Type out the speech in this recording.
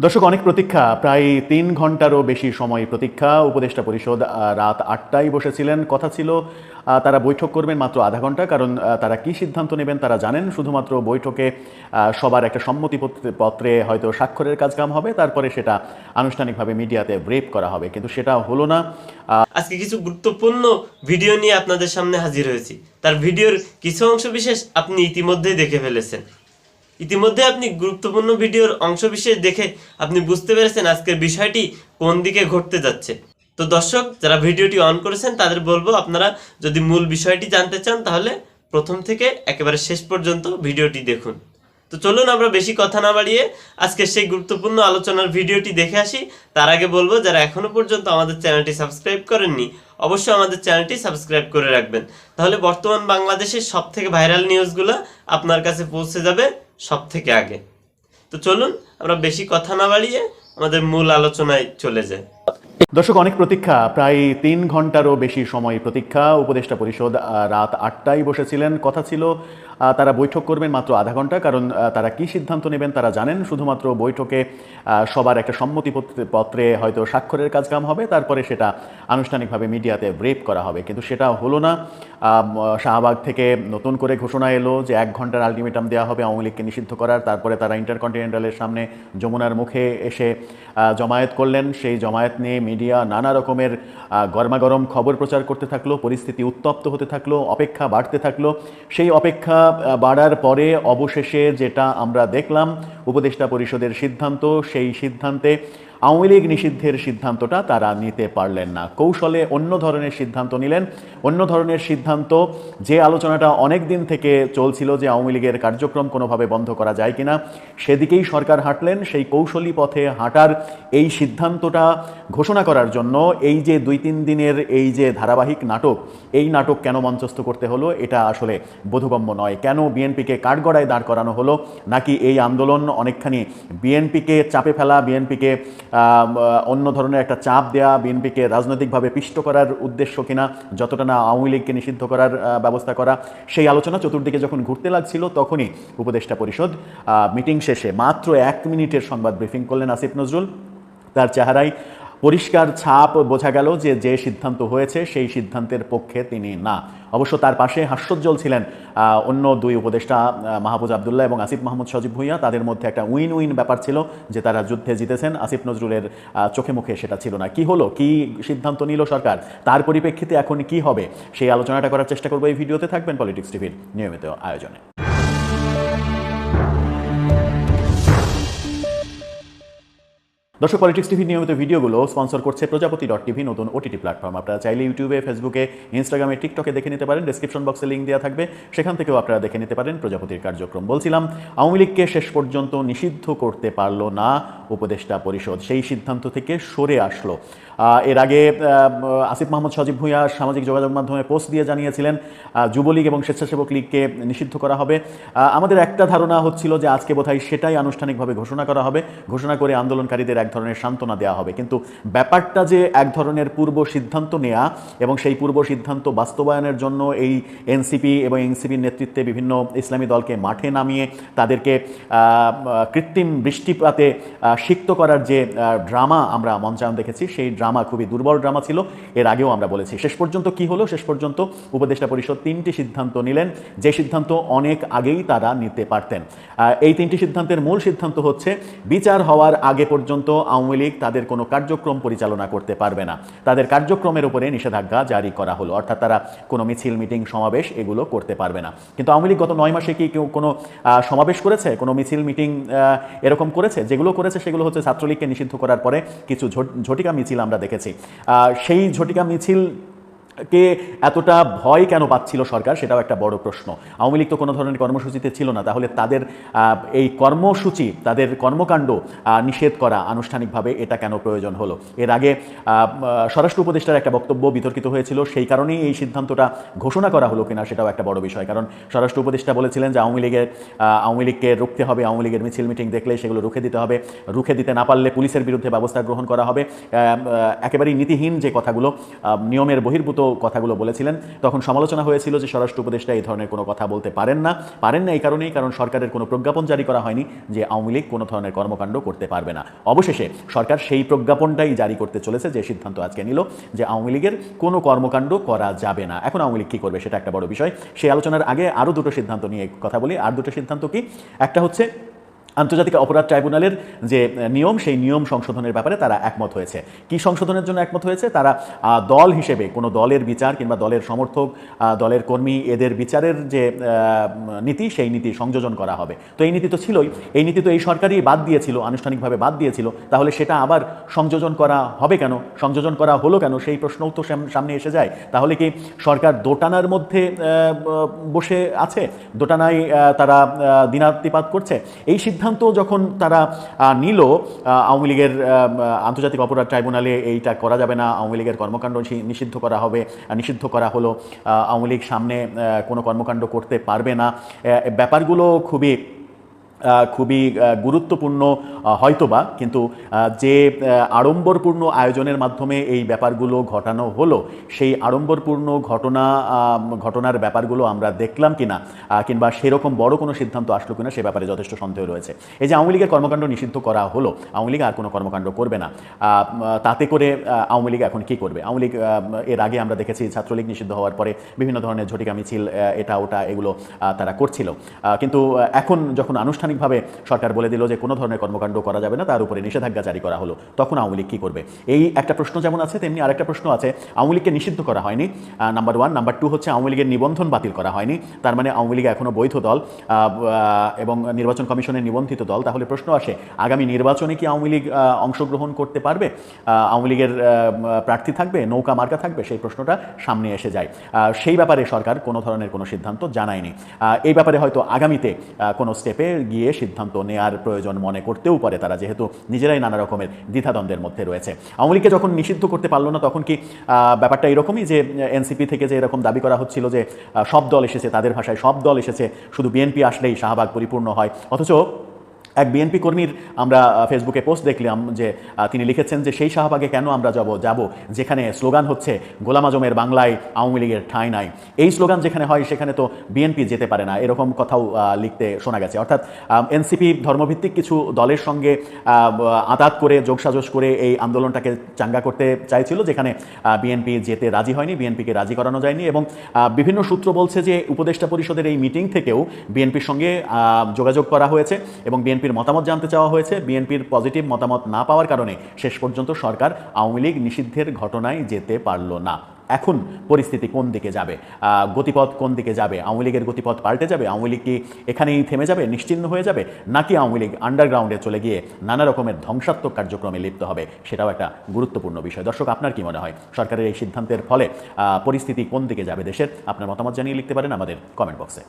দর্শক, অনেক প্রতীক্ষা। প্রায় তিন ঘন্টারও বেশি সময় প্রতীক্ষা। উপদেষ্টা পরিষদ রাত আটটায় বসেছিলেন। কথা ছিল তারা বৈঠক করবেন মাত্র আধা ঘণ্টা, কারণ তারা কি সিদ্ধান্ত নেবেন তারা জানেন। শুধুমাত্র বৈঠকে সবার একটা সম্মতি পত্রে- হয়তো স্বাক্ষরের কাজকাম হবে। তারপরে সেটা আনুষ্ঠানিকভাবে মিডিয়াতে ব্রেপ করা হবে। কিন্তু সেটা হলো না। আজকে কিছু গুরুত্বপূর্ণ ভিডিও নিয়ে আপনাদের সামনে হাজির হয়েছি। তার ভিডিওর কিছু অংশ বিশেষ আপনি ইতিমধ্যেই দেখে ফেলেছেন। ইতিমধ্যে আপনি গুরুত্বপূর্ণ ভিডিওর অংশ বিশেষ দেখে আপনি বুঝতে পেরেছেন আজকের বিষয়টি কোন দিকে ঘটতে যাচ্ছে। তো দর্শক, যারা ভিডিওটি অন করেছেন, তাদের বলব আপনারা যদি মূল বিষয়টি জানতে চান, তাহলে প্রথম থেকে একেবারে শেষ পর্যন্ত ভিডিওটি দেখুন। তো চলুন আমরা বেশি কথা না বাড়িয়ে আজকে সেই গুরুত্বপূর্ণ আলোচনার ভিডিওটি দেখে আসি। তার আগে বলব, যারা এখনও পর্যন্ত আমাদের চ্যানেলটি সাবস্ক্রাইব করেননি, অবশ্যই আমাদের চ্যানেলটি সাবস্ক্রাইব করে রাখবেন। তাহলে বর্তমান বাংলাদেশের সব থেকে ভাইরাল নিউজগুলো আপনার কাছে পৌঁছে যাবে। সব থেকে আগে। তো চলুন, আমরা বেশি কথা না বাড়িয়ে আমাদের মূল আলোচনায় চলে যাই। দর্শক, অনেক প্রতীক্ষা। প্রায় তিন ঘন্টারও বেশি সময় প্রতীক্ষা। উপদেষ্টা পরিষদ রাত আটটায় বসেছিলেন। কথা ছিল তারা বৈঠক করবেন মাত্র আধা ঘণ্টা, কারণ তারা কি সিদ্ধান্ত নেবেন তারা জানেন। শুধুমাত্র বৈঠকে সবার একটা সম্মতি পত্রে- হয়তো স্বাক্ষরের কাজকাম হবে, তারপরে সেটা আনুষ্ঠানিকভাবে মিডিয়াতে ব্রেপ করা হবে। কিন্তু সেটা হলো না। শাহবাগ থেকে নতুন করে ঘোষণা এলো যে এক ঘণ্টার আলটিমেটাম দেওয়া হবে আওয়ামী লীগকে নিষিদ্ধ করার। তারপরে তারা ইন্টারকন্টিনেন্টালের সামনে যমুনার মুখে এসে জমায়েত করলেন। সেই জমায়েত নিয়ে মিডিয়া নানা রকমের গরমাগরম খবর প্রচার করতে থাকল, পরিস্থিতি উত্তপ্ত হতে থাকল, অপেক্ষা বাড়তে থাকল। সেই অপেক্ষা বাড়ার পরে অবশেষে যেটা আমরা দেখলাম উপদেষ্টা পরিষদের সিদ্ধান্ত সেই সিদ্ধান্তে আওয়ামী লীগ নিষিদ্ধের সিদ্ধান্তটা তারা নিতে পারলেন না। কৌশলে অন্য ধরনের সিদ্ধান্ত নিলেন। অন্য ধরনের সিদ্ধান্ত, যে আলোচনাটা অনেক দিন থেকে চলছিল যে আওয়ামী লীগের কার্যক্রম কোনোভাবে বন্ধ করা যায় কিনা, সেদিকেই সরকার হাঁটলেন। সেই কৌশলী পথে হাঁটার এই সিদ্ধান্তটা ঘোষণা করার জন্য এই যে দুই তিন দিনের এই যে ধারাবাহিক নাটক, এই নাটক কেন মঞ্চস্থ করতে হলো, এটা আসলে বোধগম্য নয়। কেন বিএনপিকে কাঠগড়ায় দাঁড় করানো হলো, নাকি এই আন্দোলন অনেকখানি বিএনপিকে চাপে ফেলা, বিএনপিকে অন্য ধরনের একটা চাপ দেয়া বিএনপিকে রাজনৈতিকভাবে পিষ্ট করার উদ্দেশ্য কিনা, যতটা না আওয়ামী লীগকে নিষিদ্ধ করার ব্যবস্থা করা, সেই আলোচনা চতুর্দিকে যখন ঘুরতে লাগছিল, তখনই উপদেষ্টা পরিষদ মিটিং শেষে মাত্র এক মিনিটের সংবাদ ব্রিফিং করলেন আসিফ নজরুল। তার চেহারায় পরিষ্কার ছাপ বোঝা গেল যে যে সিদ্ধান্ত হয়েছে, সেই সিদ্ধান্তের পক্ষে তিনি না। অবশ্য তার পাশে হাস্যোজ্জ্বল ছিলেন অন্য দুই উপদেষ্টা মাহবুজ আবদুল্লাহ এবং আসিফ মাহমুদ সজীব ভুইয়া। তাদের মধ্যে একটা উইন উইন ব্যাপার ছিল যে তারা যুদ্ধে জিতেছেন। আসিফ নজরুলের চোখে মুখে সেটা ছিল না। কি হলো? কি সিদ্ধান্ত নিল সরকার? তার পরিপ্রেক্ষিতে এখন কি হবে? সেই আলোচনাটা করার চেষ্টা করব এই ভিডিওতে। থাকবেন পলিটিক্স টিভির নিয়মিত আয়োজনে। দর্শক পলিটিক্স টিভির নিয়মিত ভিডিওগুলো স্পন্সর করছে প্রজাপতি ডট টিভি নতুন ওটিটি প্ল্যাটফর্ম আপনারা চাইলে ইউটিউবে ফেসবুকে ইনস্টাগ্রামে টিকটকে দেখে নিতে পারেন। ডিসক্রিপশন বক্সে লিঙ্ক দেওয়া থাকবে। সেখান থেকেও আপনারা দেখে নিতে পারেন প্রজাপতির কার্যক্রম। বলছিলাম, আওয়ামী লীগকে শেষ পর্যন্ত নিষিদ্ধ করতে পারল না উপদেষ্টা পরিষদ। সেই সিদ্ধান্ত থেকে সরে আসলো। এর আগে আসিফ মাহমুদ সজীব ভুঁইয়া সামাজিক যোগাযোগ মাধ্যমে পোস্ট দিয়ে জানিয়েছিলেন যুবলীগ এবং স্বেচ্ছাসেবক লীগকে নিষিদ্ধ করা হবে। আমাদের একটা ধারণা হচ্ছিল যে আজকে বোধহয় সেটাই আনুষ্ঠানিকভাবে ঘোষণা করা হবে। ঘোষণা করে আন্দোলনকারীদের এক ধরনের সান্ত্বনা দেওয়া হবে। কিন্তু ব্যাপারটা যে এক ধরনের পূর্ব সিদ্ধান্ত নেওয়া এবং সেই পূর্ব সিদ্ধান্ত বাস্তবায়নের জন্য এই এনসিপি এবং এনসিপির নেতৃত্বে বিভিন্ন ইসলামী দলকে মাঠে নামিয়ে তাদেরকে কৃত্রিম বৃষ্টিপাতে সিক্ত করার যে ড্রামা আমরা মঞ্চায়ন দেখেছি, সেই ড্রামা খুবই দুর্বল ড্রামা ছিল। এর আগেও আমরা বলেছি। শেষ পর্যন্ত কি হলো? শেষ পর্যন্ত উপদেষ্টা পরিষদ তিনটি সিদ্ধান্ত নিলেন। যে সিদ্ধান্ত অনেক আগেই তারা নিতে পারতেন। এই তিনটি সিদ্ধান্তের মূল সিদ্ধান্ত হচ্ছে, বিচার হওয়ার আগে পর্যন্ত আওয়ামী লীগ তাদের কোনো কার্যক্রম পরিচালনা করতে পারবে না। তাদের কার্যক্রমের উপরে নিষেধাজ্ঞা জারি করা হলো। অর্থাৎ তারা কোনো মিছিল, মিটিং, সমাবেশ এগুলো করতে পারবে না। কিন্তু আওয়ামী লীগ গত নয় মাসে কি কেউ কোনো সমাবেশ করেছে? কোনো মিছিল, মিটিং এরকম করেছে? যেগুলো করেছে সেগুলো হচ্ছে ছাত্রলীগকে নিষিদ্ধ করার পরে কিছু ঝট- ঝটিকা মিছিল আমরা দেখেছি। আহ, সেই ঝটিকা মিছিল কে এতটা ভয় কেন পাচ্ছিল সরকার সেটাও একটা বড় প্রশ্ন। আওয়ামী লীগ তো কোনো ধরনের কর্মসূচিতে ছিল না। তাহলে তাদের এই কর্মসূচি, তাদের কর্মকাণ্ড নিষেধ করা আনুষ্ঠানিকভাবে এটা কেন প্রয়োজন হলো? এর আগে স্বরাষ্ট্র উপদেষ্টার একটা বক্তব্য বিতর্কিত হয়েছিল। সেই কারণেই এই সিদ্ধান্তটা ঘোষণা করা হলো কিনা সেটাও একটা বড় বিষয়। কারণ স্বরাষ্ট্র উপদেষ্টা বলেছিলেন যে আওয়ামী লীগের আওয়ামী লীগকে রুখতে হবে। আওয়ামী লীগের মিছিল মিটিং দেখলে সেগুলো রুখে দিতে হবে। রুখে দিতে না পারলে পুলিশের বিরুদ্ধে ব্যবস্থা গ্রহণ করা হবে। একেবারেই নীতিহীন যে কথাগুলো নিয়মের বহির্ভূত কথাগুলো বলেছিলেন। তখন সমালোচনা হয়েছিল যে স্বরাষ্ট্র উপদেষ্টা এই ধরনের কোনো কথা বলতে পারেন না। পারেন না এই কারণেই, কারণ সরকারের কোনো প্রজ্ঞাপন জারি করা হয়নি যে আওয়ামী লীগ কোনো ধরনের কর্মকাণ্ড করতে পারবে না। অবশেষে সরকার সেই প্রজ্ঞাপনটাই জারি করতে চলেছে যে সিদ্ধান্ত আজকে নিল যে আওয়ামী লীগের কোনো কর্মকাণ্ড করা যাবে না। এখন আওয়ামী লীগ কী করবে সেটা একটা বড় বিষয়। সেই আলোচনার আগে আরও দুটো সিদ্ধান্ত নিয়ে কথা বলি। আর দুটো সিদ্ধান্ত কি? একটা হচ্ছে আন্তর্জাতিক অপরাধ ট্রাইব্যুনালের যে নিয়ম, সেই নিয়ম সংশোধনের ব্যাপারে তারা একমত হয়েছে। কি সংশোধনের জন্য একমত হয়েছে? তারা দল হিসেবে কোনো দলের বিচার কিংবা দলের সমর্থক দলের কর্মী এদের বিচারের যে নীতি, সেই নীতি সংযোজন করা হবে। তো এই নীতি তো ছিলই। এই নীতি তো এই সরকারই বাদ দিয়েছিল, আনুষ্ঠানিকভাবে বাদ দিয়েছিল। তাহলে সেটা আবার সংযোজন করা হবে কেন? সংযোজন করা হলো কেন? সেই প্রশ্নও তো সাম- সামনে এসে যায়। তাহলে কি সরকার দোটানার মধ্যে বসে আছে? দোটানায় তারা দিনাতিপাত করছে? এই সিদ্ধান্ত যখন তারা নিল আওয়ামী লীগের আন্তর্জাতিক অপরাধ ট্রাইব্যুনালে এইটা করা যাবে না, আওয়ামী লীগের কর্মকাণ্ড নিষিদ্ধ করা হবে নিষিদ্ধ করা হলো আওয়ামী লীগ সামনে কোনো কর্মকাণ্ড করতে পারবে না। ব্যাপারগুলো খুবই খুবই গুরুত্বপূর্ণ হয়তোবা, কিন্তু যে আড়ম্বরপূর্ণ আয়োজনের মাধ্যমে এই ব্যাপারগুলো ঘটানো হলো, সেই আড়ম্বরপূর্ণ ঘটনা ঘটনার ব্যাপারগুলো আমরা দেখলাম কিনা কিংবা সেরকম বড় কোনো সিদ্ধান্ত আসলো কিনা, সে ব্যাপারে যথেষ্ট সন্দেহ রয়েছে। এই যে, আওয়ামী লীগের কর্মকাণ্ড নিষিদ্ধ করা হলো, আওয়ামী লীগ আর কোনো কর্মকাণ্ড করবে না। তাতে করে আওয়ামী লীগ এখন কি করবে? আওয়ামী লীগ এর আগে আমরা দেখেছি ছাত্রলীগ নিষিদ্ধ হওয়ার পরে বিভিন্ন ধরনের ঝটিকা মিছিল এটা ওটা এগুলো তারা করছিল। কিন্তু এখন যখন আনুষ্ঠানিকভাবে সরকার বলে দিল যে কোনো ধরনের কর্মকাণ্ড করা যাবে না, তার উপরে নিষেধাজ্ঞা জারি করা হলো। তখন আওয়ামী লীগ কী করবে? এই একটা প্রশ্ন যেমন আছে, তেমনি আরেকটা প্রশ্ন আছে। আওয়ামী লীগকে নিষিদ্ধ করা হয়নি। নাম্বার ওয়ান নাম্বার টু হচ্ছে আওয়ামী লীগের নিবন্ধন বাতিল করা হয়নি। তার মানে আওয়ামী লীগ এখনও বৈধ দল। এবং নির্বাচন কমিশনের নিবন্ধিত দল। তাহলে প্রশ্ন আসে, আগামী নির্বাচনে কি আওয়ামী লীগ অংশগ্রহণ করতে পারবে? আওয়ামী লীগের প্রার্থী থাকবে? নৌকা মার্কা থাকবে? সেই প্রশ্নটা সামনে এসে যায়। সেই ব্যাপারে সরকার কোনো ধরনের কোনো সিদ্ধান্ত জানায়নি। এই ব্যাপারে হয়তো আগামীতে কোনো স্টেপে গিয়ে সিদ্ধান্ত নেয়ার প্রয়োজন মনে করতেও পারে তারা, যেহেতু নিজেরাই নানা রকমের দ্বিধাদ্বন্দ্বের মধ্যে রয়েছে। আওয়ামী লীগকে যখন নিষিদ্ধ করতে পারল না, তখন কি ব্যাপারটা এরকমই যে, এনসিপি থেকে যে এরকম দাবি করা হচ্ছিল যে সব দল এসেছে, তাদের ভাষায় সব দল এসেছে, শুধু বিএনপি আসলেই শাহবাগ পরিপূর্ণ হয়, অথচ এক বিএনপি কর্মীর আমরা ফেসবুকে পোস্ট দেখলাম যে তিনি লিখেছেন যে, সেই শাহবাগে কেন আমরা যাব? যাব যেখানে স্লোগান হচ্ছে, গোলাম আজমের বাংলায় আওয়ামী লীগের ঠাঁই নাই। এই স্লোগান যেখানে হয়, সেখানে তো বিএনপি যেতে পারে না। এরকম কথাও লিখতে শোনা গেছে। অর্থাৎ এনসিপি ধর্মভিত্তিক কিছু দলের সঙ্গে আতাত করে, যোগসাজশ করে এই আন্দোলনটাকে চাঙ্গা করতে চাইছিল, যেখানে বিএনপি যেতে রাজি হয়নি, বিএনপিকে রাজি করানো যায়নি এবং বিভিন্ন সূত্র বলছে যে, উপদেষ্টা পরিষদের এই মিটিং থেকেও বিএনপির সঙ্গে যোগাযোগ করা হয়েছে এবং বিএনপির মতামত জানতে চাওয়া হয়েছে। বিএনপির পজিটিভ মতামত না পাওয়ার কারণে শেষ পর্যন্ত সরকার আওয়ামী লীগ নিষিদ্ধের ঘটনায় যেতে পারল না। এখন পরিস্থিতি কোন দিকে যাবে? গতিপথ কোন দিকে যাবে? আওয়ামী লীগের গতিপথ পাল্টে যাবে? আওয়ামী লীগ কি এখানেই থেমে যাবে নিশ্চিহ্ন হয়ে যাবে? নাকি আওয়ামী লীগ আন্ডারগ্রাউন্ডে চলে গিয়ে নানা রকমের ধ্বংসাত্মক কার্যক্রমে লিপ্ত হবে? সেটাও একটা গুরুত্বপূর্ণ বিষয়। দর্শক, আপনার কি মনে হয়? সরকারের এই সিদ্ধান্তের ফলে পরিস্থিতি কোন দিকে যাবে দেশের? আপনার মতামত জানিয়ে লিখতে পারেন আমাদের কমেন্ট বক্সে